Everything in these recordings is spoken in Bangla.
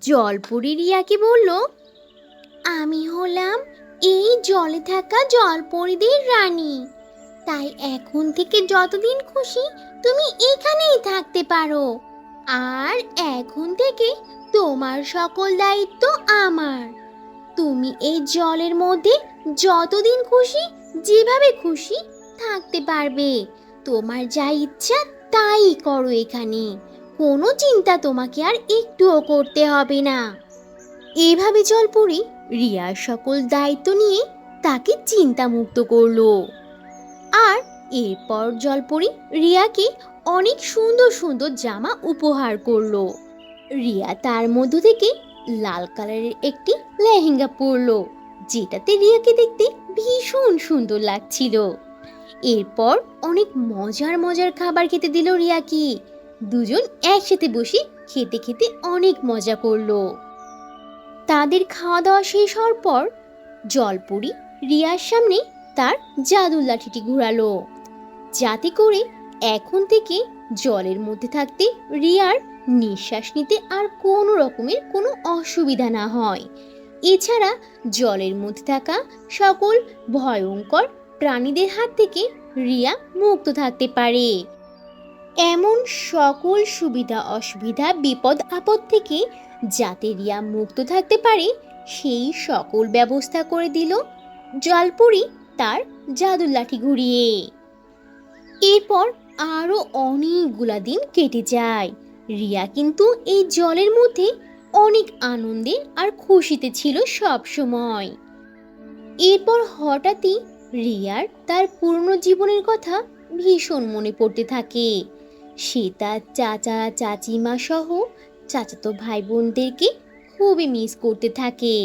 জলপরি রিয়াকে বলল, আমি হলাম এই জলে থাকা জলপরিদের রানী। তাই এখন থেকে যতদিন খুশি তুমি এখানেই থাকতে পারো। আর এখন থেকে তোমার সকল দায়িত্ব আমার। তুমি এই জলের মধ্যে যতদিন খুশি, যেভাবে খুশি থাকতে পারবে। তোমার যা ইচ্ছা তাই করো এখানে। কোনো চিন্তা তোমাকে আর একটুও করতে হবে না। এভাবে জলপুরি রিয়ার সকল দায়িত্ব নিয়ে তাকে চিন্তামুক্ত করল। আর এরপর জলপরি রিয়াকে অনেক সুন্দর সুন্দর জামা উপহার করল। রিয়া তার মধ্য থেকে লাল কালারের একটি লেহেঙ্গা পরলো, যেটাতে রিয়াকে দেখতে ভীষণ সুন্দর লাগছিল। এরপর অনেক মজার মজার খাবার খেতে দিল রিয়াকে। দুজন একসাথে বসে খেতে খেতে অনেক মজা করল। তাদের খাওয়া দাওয়া শেষ হওয়ার পর জলপুরি রিয়ার সামনে তার জাদুর লাঠিটি ঘুরালো। যাতে করে এখন থেকে জলের মধ্যে থাকতে রিয়ার নিঃশ্বাস নিতে আর কোনো রকমের কোনো অসুবিধা না হয়। এছাড়া জলের মধ্যে থাকা সকল ভয়ঙ্কর প্রাণীদের হাত থেকে রিয়া মুক্ত থাকতে পারে। এমন সকল সুবিধা, অসুবিধা, বিপদ, আপদ থেকে যাতে রিয়া মুক্ত থাকতে পারে, সেই সকল ব্যবস্থা করে দিল জলপুরি তার জাদুর লাঠি ঘুরিয়ে। এরপর আরও অনেকগুলা দিন কেটে যায়। রিয়া কিন্তু এই জলের মধ্যে অনেক আনন্দে আর খুশিতে ছিল সব সময়। এরপর হঠাৎই রিয়ার তার পুরনো জীবনের কথা ভীষণ মনে পড়তে থাকে। সে তার চাচা, চাচিমা সহ চাচাতো ভাই বোনদেরকে খুবই মিস করতে থাকে।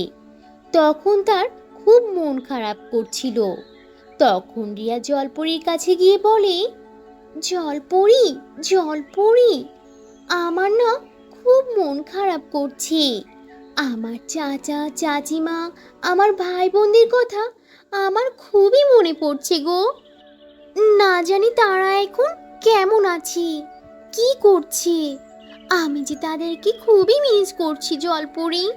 তখন তার খুব মন খারাপ করছিল। তখন রিয়া জলপরির কাছে গিয়ে বলে, জলপরি জলপরি, আমার না খুব মন খারাপ করছে। আমার চাচা, চাচিমা, আমার ভাই বোনদের কথা আমার খুবই মনে পড়ছে গো। না জানি তারা এখন কেমন আছে? কি করছে? আমি যে তাদেরকে খুবই মিস করছি, জলপরি।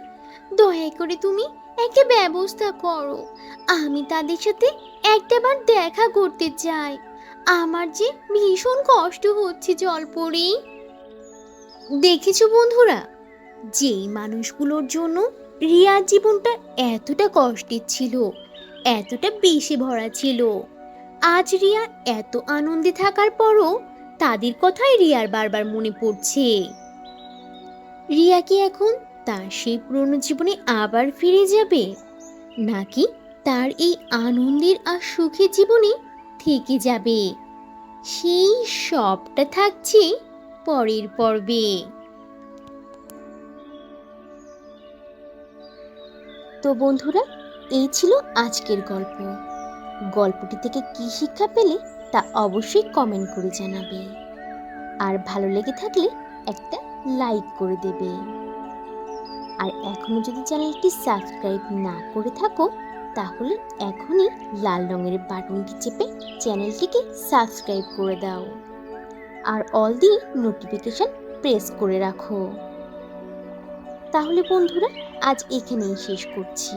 দয়া করে তুমি একটা ব্যবস্থা করো। আমি তাদের সাথে একটাবার দেখা করতে চাই। আমার যে ভীষণ কষ্ট হচ্ছে, জলপরি। দেখেছ বন্ধুরা, যেই মানুষগুলোর জন্য রিয়ার জীবনটা এতটা কষ্টের ছিল, এতটা বেশি ভরা ছিল আজ রিয়া এত আনন্দে থাকার পরও তাদের কথাই রিয়ার বারবার মনে পড়ছে। রিয়া কি এখন তার সেই পুরনো জীবনে আবার ফিরে যাবে? নাকি তার এই আনন্দের আর সুখের জীবনে থেকে যাবে? সেই সবটা থাকছে পরের পর্বে। তো বন্ধুরা, এই ছিল আজকের গল্প। গল্পটি থেকে কি শিক্ষা পেলে তা অবশ্যই কমেন্ট করে জানাবে। আর ভালো লেগে থাকলে একটা লাইক করে দেবে। আর এখনও যদি চ্যানেলটি সাবস্ক্রাইব না করে থাকো, তাহলে এখনই লাল রঙের বাটনটি চেপে চ্যানেলটিকে সাবস্ক্রাইব করে দাও। আর অল দি নোটিফিকেশন প্রেস করে রাখো। তাহলে বন্ধুরা, আজ এখানেই শেষ করছি।